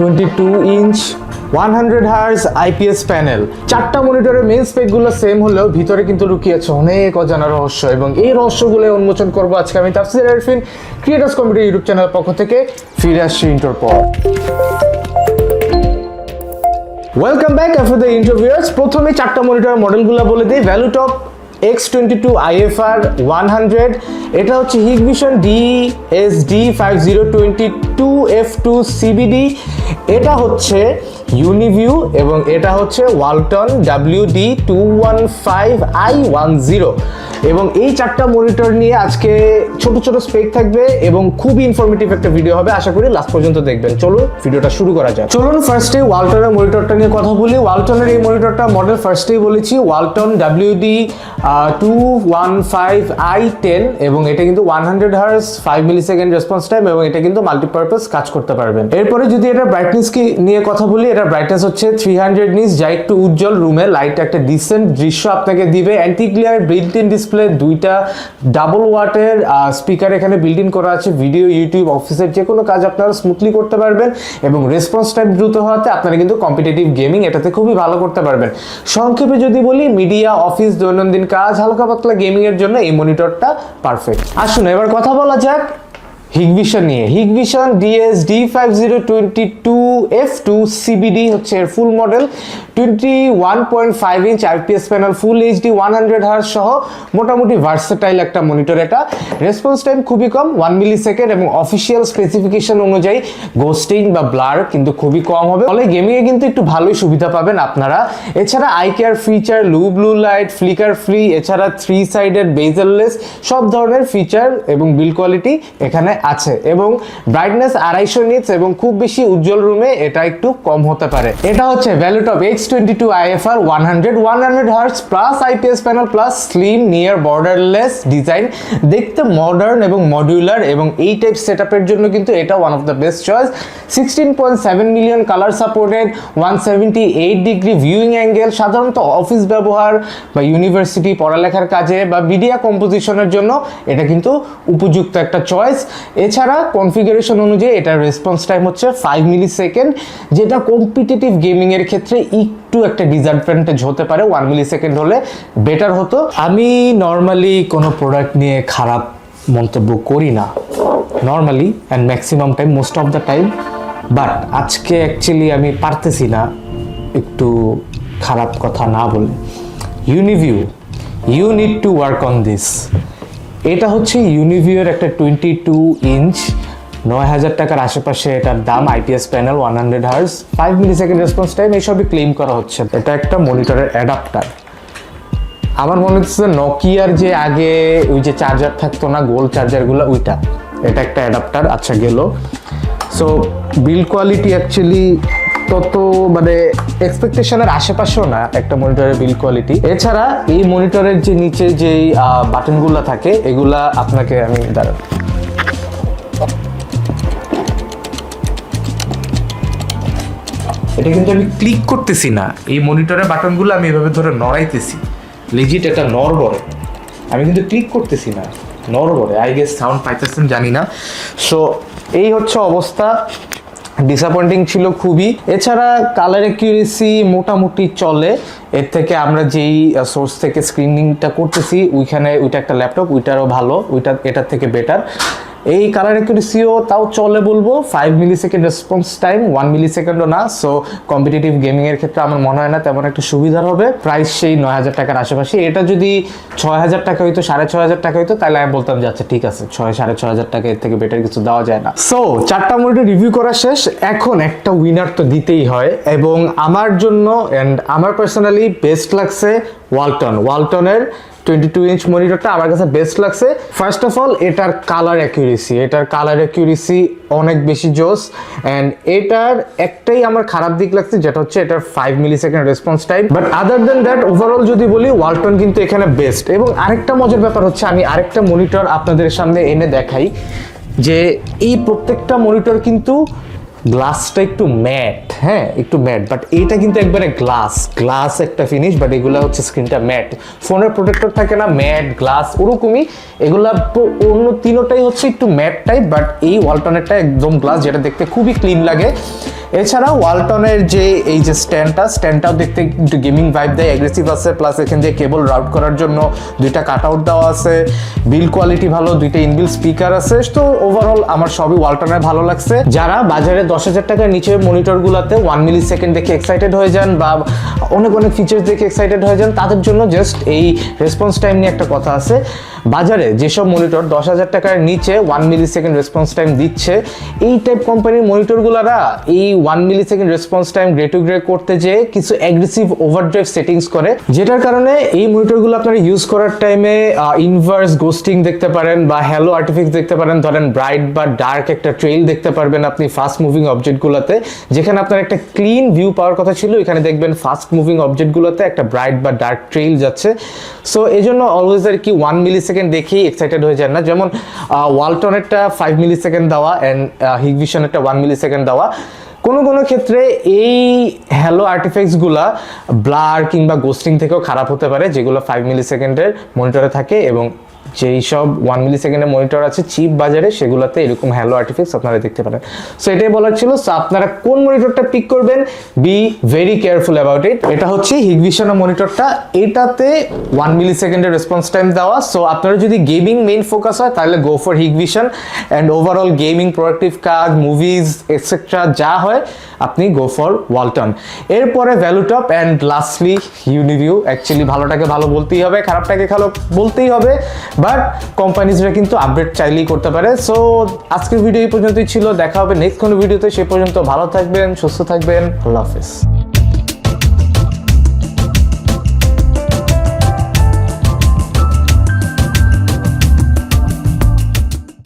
Twenty two inch one hundred hertz IPS panel চারটা মনিটরের main স্পেকগুলো same হলেও ভিতরে কিন্তু লুকিয়েছে অনেক অজানা রহস্য এবং এই রহস্যগুলো উন্মোচন করব আজকে আমি তাফসির আরফিন ক্রিয়েটার্স কমিটি ইউটিউব চ্যানেলের পক্ষ থেকে। ফিরে আসছি ইন্টোর পর। Welcome back after the interviewers প্রথমে চারটা মনিটর মডেলগুলো বলে দিই। ValueTop X twenty two IFR one hundred এটা হচ্ছে Hikvision D S D five zero twenty two F two CBD এটা হচ্ছে ইউনিভিউ এবং এটা হচ্ছে Walton W D two one five I one zero এবং এই চারটা মনিটর নিয়ে আজকে ছোট ছোট স্পেক থাকবে এবং খুবই ইনফরমেটিভ একটা ভিডিও হবে। আশা করি লাস্ট পর্যন্ত দেখবেন। চলো ভিডিওটা শুরু করা যাক। চলুন ফার্স্টে ওয়ালটনের মনিটরটা নিয়ে কথা বলি। ওয়ালটনের এই মনিটরটা মডেল ফার্স্টেই বলেছি। Walton W D two one five I ten এবং এটা কিন্তু one hundred hertz five millisecond response time এবং এটা কিন্তু মাল্টিপারপাস কাজ করতে পারবেন এরপরে যদি এটা ব্রাইটনেস কি নিয়ে কথা বলি, এটা ব্রাইটনেস হচ্ছে থ্রি হান্ড্রেড নিস যা একটু উজ্জ্বল রুমে লাইট একটা ডিসেন্ট দৃশ্য আপনাকে দিবে। Anti glare built in display দুইটা ডাবল ওয়াটের স্পিকার এখানে বিল্ট ইন করা আছে ভিডিও ইউটিউব অফিসের যে কোনো কাজ আপনারা স্মুথলি করতে পারবেন এবং রেসপন্স টাইম দ্রুত হওয়াতে আপনারা কিন্তু কম্পিটিটিভ গেমিং এটাতে খুবই ভালো করতে পারবেন। সংক্ষেপে যদি বলি মিডিয়া অফিস দৈনন্দিন কাজ, হালকা পাতলা গেমিং এর জন্য এই মনিটরটা পারফেক্ট আসুন, এবার কথা বলা যাক হিগভিশন নিয়ে। Hikvision D S D five zero twenty two F two CBD হচ্ছে এর full model twenty one point five inch IPS panel full HD one hundred সহ মোটামুটি ভার্সেটাইল একটা মনিটর এটা। রেসপন্স টাইম খুবই কম ওয়ান মিলি সেকেন্ড এবং official specification অনুযায়ী গোস্টিং বা ব্লার কিন্তু খুবই কম হবে। ফলে গেমিংয়ে কিন্তু একটু ভালোই সুবিধা পাবেন আপনারা। এছাড়া eye care feature low blue light flicker free এছাড়া থ্রি সাইডেড বেজেললেস সব ধরনের ফিচার এবং বিল কোয়ালিটি এখানে আছে। এবং ব্রাইটনেস আড়াইশো নিটস এবং খুব বেশি উজ্জ্বল রুমে এটা একটু কম হতে পারে। এটা হচ্ছে ValueTop X twenty two IFR one hundred one hundred hertz plus IPS panel plus slim near borderless design দেখতে মডার্ন এবং মডিউলার এবং এই টাইপ সেট জন্য কিন্তু এটা one of the best choice sixteen point seven million colour supported one seventy eight degree viewing angle সাধারণত office ব্যবহার বা ইউনিভার্সিটি পড়ালেখার কাজে বা মিডিয়া কম্পোজিশনের জন্য এটা কিন্তু উপযুক্ত একটা চয়েস এছাড়া কনফিগারেশন অনুযায়ী এটার রেসপন্স টাইম হচ্ছে ফাইভ মিলি সেকেন্ড যেটা কম্পিটিটিভ গেমিংয়ের ক্ষেত্রে একটু একটা ডিসঅ্যাডভান্টেজ হতে পারে ওয়ান মিলি সেকেন্ড হলে বেটার হতো। আমি নর্মালি কোনো প্রোডাক্ট নিয়ে খারাপ মন্তব্য করি না। Normally and maximum time most of the time but আজকে অ্যাকচুয়ালি আমি পারতেছি না একটু খারাপ কথা না বলে। Uniview you need to work on this এটা হচ্ছে ইউনিভিউর একটা টোয়েন্টি টু ইঞ্চ নয় হাজার টাকার আশেপাশে এটার দাম IPS panel one hundred hertz five millisecond response time এইসবই ক্লেম করা হচ্ছে। এটা একটা মনিটরের অ্যাডাপ্টার আমার মনে হচ্ছে নকিয়ার যে আগে ওই যে চার্জার থাকতো না গোল চার্জারগুলো ওইটা। এটা একটা অ্যাডাপ্টার আচ্ছা গেল। সো বিল কোয়ালিটি অ্যাকচুয়ালি তত মানে এক্সপেকটেশনের আশেপাশেও না, একটা মনিটরের বিল কোয়ালিটি এছাড়া এই মনিটরের যে নিচে যেই বাটনগুলো থাকে, এগুলা আপনাকে আমি দাঁড়ান। এটা কিন্তু আমি ক্লিক করতেছি না। এই মনিটরের বাটনগুলো আমি এভাবে ধরে নড়াইতেছি। লেজিট এটা নড়বড়ে আমি কিন্তু ক্লিক করতেছি না। নড়বড়ে আই গেস সাউন্ড পাইতেছেন, জানি না। সো এই হচ্ছে অবস্থা। ডিসঅ্যাপয়েন্টিং ছিল খুবই। এছাড়া কালার অ্যাকিউরেসি মোটামুটি চলে। এর থেকে আমরা যেই সোর্স থেকে স্ক্রিনিংটা করতেছি, ওইখানে ওইটা একটা ল্যাপটপ ওইটারও ভালো। ওইটা, এটার থেকে বেটার এই কালার অ্যাকুরেসিও তাও চলে বলব। Five millisecond response time one মিলি সেকেন্ডও না সো কম্পিটিটিভ গেমিংয়ের ক্ষেত্রে আমার মনে হয় না তেমন একটা সুবিধার হবে। প্রাইস সেই নয় হাজার টাকার আশেপাশে। এটা যদি ছয় হাজার টাকা হইতো, সাড়ে ছয় হাজার টাকা হইতো, তাহলে আমি বলতাম যে আচ্ছা ঠিক আছে, ছয়, সাড়ে ছয় হাজার টাকা এর থেকে বেটার কিছু দেওয়া যায় না। সো চারটা মনিটর রিভিউ করা শেষ। এখন একটা উইনার তো দিতেই হয়। এবং আমার জন্য অ্যান্ড আমার পার্সোনালি বেস্ট লাগছে ওয়ালটন ওয়ালটনের টোয়েন্টি টু ইঞ্চ মনিটরটা আমার কাছে বেস্ট লাগছে। ফার্স্ট অফ অল এটার কালার অ্যাকিউরেসি এটার কালার অ্যাকিউরেসি অনেক বেশি জোস অ্যান্ড এটার একটাই আমার খারাপ দিক লাগছে, যেটা হচ্ছে এটার five millisecond response time but other than that overall যদি বলি ওয়ালটন কিন্তু এখানে বেস্ট এবং আরেকটা মজার ব্যাপার হচ্ছে, আমি আরেকটা মনিটর আপনাদের সামনে এনে দেখাই, যে এই প্রত্যেকটা মনিটর কিন্তু গ্লাসটা একটু ম্যাট হ্যাঁ একটু ম্যাট বাট এটা কিন্তু একবারে গ্লাস গ্লাস একটা ফিনিশ বাট এগুলো হচ্ছে স্ক্রিনটা ম্যাট ফোনের প্রোটেক্টর থাকে না ম্যাট গ্লাস ওরকমই। এগুলা তো অন্য তিনোটাই হচ্ছে একটু ম্যাট টাইপ বাট এই অল্টারনেটটা একদম গ্লাস যেটা দেখতে খুবই ক্লিন লাগে। এছাড়া ওয়ালটনের যে এই যে স্ট্যান্ডটা, স্ট্যান্ডটাও দেখতে একটু গেমিং ভাইব দেয় অ্যাগ্রেসিভ আছে প্লাস এখান দিয়ে কেবল রাউট করার জন্য দুইটা কাট আউট দেওয়া আছে বিল কোয়ালিটি ভালো, দুইটা ইনবিল স্পিকার আছে, তো ওভারঅল আমার সবই ওয়ালটনের ভালো লাগছে। যারা বাজারে দশ হাজার টাকার নিচে মনিটরগুলোতে ওয়ান মিলি সেকেন্ড দেখে এক্সাইটেড হয়ে যান বা অনেক অনেক ফিচার্স দেখে এক্সাইটেড হয়ে যান, তাদের জন্য জাস্ট এই রেসপন্স টাইম নিয়ে একটা কথা আছে। বাজারে যেসব মনিটর দশ হাজার টাকার নিচে one millisecond response time দিচ্ছে, এই টাইপ কোম্পানির মনিটরগুলোরা এই one millisecond response time grey to grey করতে যে কিছু অ্যাগ্রেসিভ ওভারড্রাইভ সেটিংস করে, যেটার কারণে এই মনিটরগুলো আপনারা ইউজ করার টাইমে ইনভার্স গোস্টিং দেখতে পারেন বা হ্যালো আর্টিফিক্স দেখতে পারেন। ধরেন ব্রাইট বা ডার্ক একটা ট্রেইল দেখতে পারবেন আপনি ফাস্ট মুভিং অবজেক্টগুলোতে যেখানে আপনার একটা ক্লিন ভিউ পাওয়ার কথা ছিল, এখানে দেখবেন ফাস্ট মুভিং অবজেক্টগুলোতে একটা ব্রাইট বা ডার্ক ট্রেইল যাচ্ছে। সো এই জন্য অলওয়েজ আর কি ওয়ান মিলি সেকেন্ড দেখেই এক্সাইটেড হয়ে যান না। যেমন ওয়ালটনেরটা ফাইভ মিলি সেকেন্ড দেওয়া অ্যান্ড হিগভিশনেরটা ওয়ান মিলি সেকেন্ড দেওয়া। কোনো কোনো ক্ষেত্রে এই হ্যালো আর্টিফ্যাক্টসগুলা ব্লার কিংবা গোস্টিং থেকেও খারাপ হতে পারে, যেগুলো ফাইভ মিলি সেকেন্ডের মনিটরে থাকে এবং যেই সব ওয়ান মিলি সেকেন্ডের মনিটর আছে চিপ বাজারে, সেগুলোতে এরকম হ্যালো আর্টিফিক্স আপনারা দেখতে পারেন। সো এটাই বলার ছিল। সো আপনারা কোন মনিটরটা পিক করবেন? Be very careful about it এটা হচ্ছে হিগভিশনের মনিটরটা এটাতে ওয়ান মিলি সেকেন্ডের রেসপন্স টাইম দেওয়া। সো আপনারা যদি গেমিং মেইন ফোকাস হয়, তাহলে go for Hikvision. And overall gaming productive কাজ মুভিজ এটসেট্রা যা হয়, আপনি গো ফর ওয়ালটন এরপরে ValueTop and lastly Uniview actually ভালোটাকে ভালো বলতেই হবে, খারাপটাকে ভালো বলতেই হবে। বাট কোম্পানিজরা কিন্তু আপডেট চাইলেই করতে পারে। সো, আজকের ভিডিও এই পর্যন্তই ছিল। দেখা হবে নেক্সট কোনো ভিডিওতে। সে পর্যন্ত ভালো থাকবেন, সুস্থ থাকবেন। আল্লাহ হাফিজ।